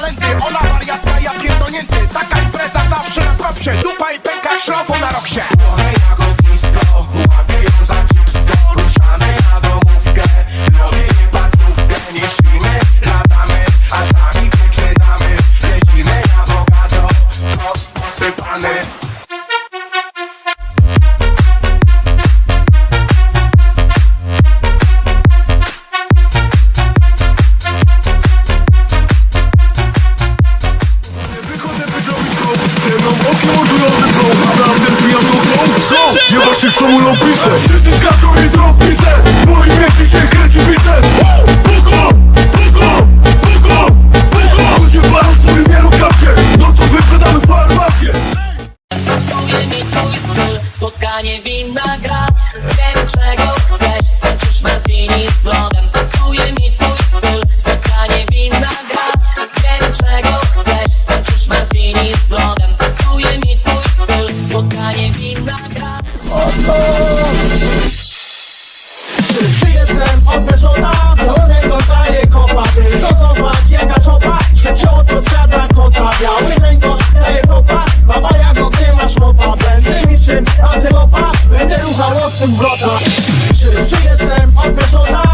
talenty Ona wariatka, ja pierdolnięty Taka impreza zawsze na propsie. Dupa i pęka, szlafą na roksie. Show! Jeba się co mówią pisę Wszyscy skaczą i drop pisę W moim mieście się kręci biznes Pugo! Pugo! Pugo! Pugo! Ludzie palą w swoim mielu kapcie Nocą wyprzedamy farmację Pasuje mi twój styl Spotkanie winna spotkanie winna gra Czy jestem odmierzona? Biorę dodaję kopa. To są jaka czopa. Szybciej od sąsiada kota. Biały rękosz, daje kopa Baba jago, ty masz mopa Będę niczym antylopa. Będę ruchał od tym wrota Czy, jestem odmierzona?